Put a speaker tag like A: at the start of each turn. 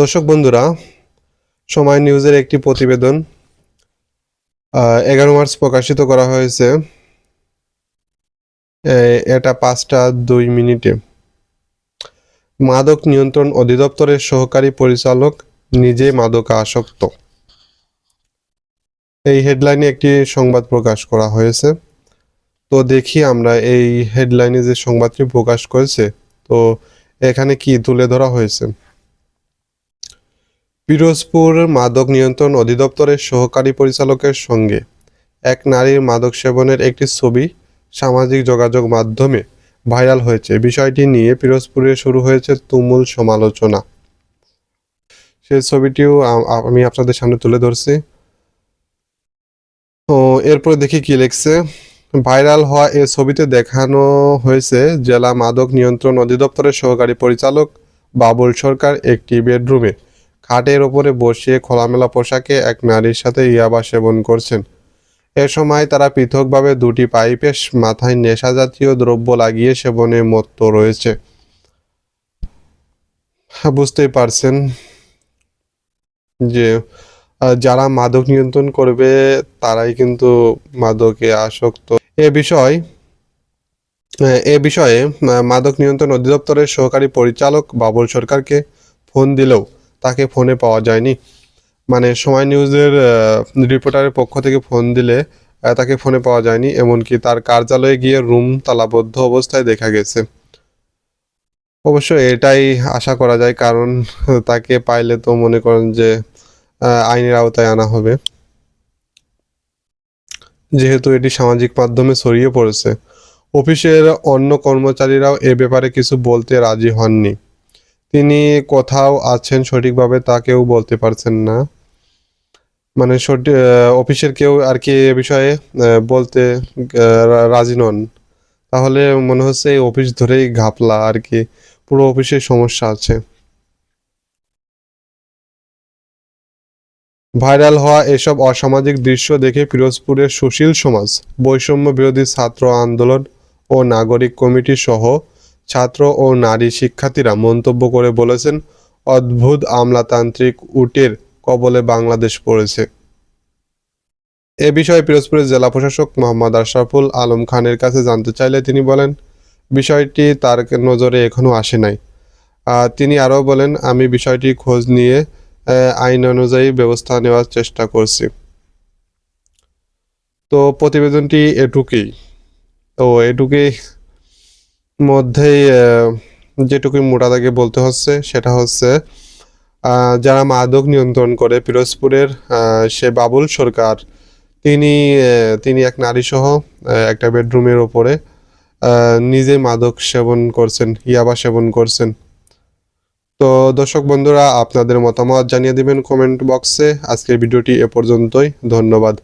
A: দর্শক বন্ধুরা, সময় নিউজের একটি প্রতিবেদন এগারো মার্চ প্রকাশিত করা হয়েছে। এটা পাঁচটা দুই মিনিটে। মাদক নিয়ন্ত্রণ অধিদপ্তরের সহকারী পরিচালক নিজে মাদকা আসক্ত এই হেডলাইনে একটি সংবাদ প্রকাশ করা হয়েছে। তো দেখি আমরা এই হেডলাইনে যে সংবাদটি প্রকাশ করেছে, তো এখানে কি তুলে ধরা হয়েছে? পিরোজপুর মাদক নিয়ন্ত্রণ অধিদপ্তরের সহকারী পরিচালকের সঙ্গে এক নারীর মাদক সেবনের একটি ছবি সামাজিক যোগাযোগ মাধ্যমে ভাইরাল হয়েছে। বিষয়টি নিয়ে পিরোজপুরে শুরু হয়েছে তুমুল সমালোচনা। সেই ছবিটিও আমি আপনাদের সামনে তুলে ধরছি। তো এরপরে দেখি কি লিখছে। ভাইরাল হওয়া এ ছবিতে দেখানো হয়েছে জেলা মাদক নিয়ন্ত্রণ অধিদপ্তরের সহকারী পরিচালক বাবুল সরকার একটি বেডরুমে। খাটের ওপরে বসে খোলামেলা পোশাকে এক নারীর সাথে ইয়াবা সেবন করছেন। এ সময় তারা পৃথকভাবে দুটি পাইপে মাথায় নেশা জাতীয় দ্রব্য লাগিয়ে সেবনে মত্ত রয়েছে। হ্যাঁ, বুঝতেই পারছেন যে যারা মাদক নিয়ন্ত্রণ করবে তারাই কিন্তু মাদকে আসক্ত। এ বিষয় এ বিষয়ে মাদক নিয়ন্ত্রণ অধিদপ্তরের সহকারী পরিচালক বাবুল সরকারকে ফোন দিলেও তাকে ফোনে পাওয়া যায়নি। মানে সময় নিউজের রিপোর্টারের পক্ষ থেকে ফোন দিলে তাকে ফোনে পাওয়া যায়নি, এমনকি তার কার্যালয়ে গিয়ে রুম তালাবদ্ধ অবস্থায় দেখা গেছে। অবশ্য এটাই আশা করা যায়, কারণ তাকে পাইলে তো মনে করেন যে আইনের আওতায় আনা হবে। যেহেতু এটি সামাজিক মাধ্যমে ছড়িয়ে পড়েছে, অফিসের অন্য কর্মচারীরাও এ ব্যাপারে কিছু বলতে রাজি হননি। তিনি কোথাও আছেন সঠিকভাবে তা কেউ বলতে পারছেন না। মানে অফিসের কেউ আর কি এ বিষয়ে বলতে রাজি নন। তাহলে মনে হচ্ছে এই অফিস ধরেই ঘাপলা আর কি, পুরো অফিসে সমস্যা আছে। ভাইরাল হওয়া এসব অসামাজিক দৃশ্য দেখে পিরোজপুরের সুশীল সমাজ, বৈষম্য বিরোধী ছাত্র আন্দোলন ও নাগরিক কমিটি সহ ছাত্র ও নারী শিক্ষার্থীরা মন্তব্য করে বলেছেন, অদ্ভুত আমলাতান্ত্রিক উটের কবলে বাংলাদেশ পড়েছে। এ বিষয়ে পিরোজপুরের জেলা প্রশাসক মোহাম্মদ আশরাফুল আলম খানের কাছে জানতে চাইলে তিনি বলেন, বিষয়টি তার নজরে এখনও আসে নাই। তিনি আরও বলেন, আমি বিষয়টি খোঁজ নিয়ে আইন অনুযায়ী ব্যবস্থা নেওয়ার চেষ্টা করছি। তো প্রতিবেদনটি এটুকুই। তো এটুকুই মধ্যেই যেটুকুই মোটা দাগে বলতে হচ্ছে, সেটা হচ্ছে যারা মাদক নিয়ন্ত্রণ করে পিরোজপুরের সে বাবুল সরকার, তিনি তিনি এক নারী সহ একটা বেডরুমের ওপরে নিজে মাদক সেবন করছেন, ইয়াবা সেবন করছেন। তো দর্শক বন্ধুরা, আপনাদের মতামত জানিয়ে দিবেন কমেন্ট বক্সে। আজকের ভিডিওটি এ পর্যন্তই। ধন্যবাদ।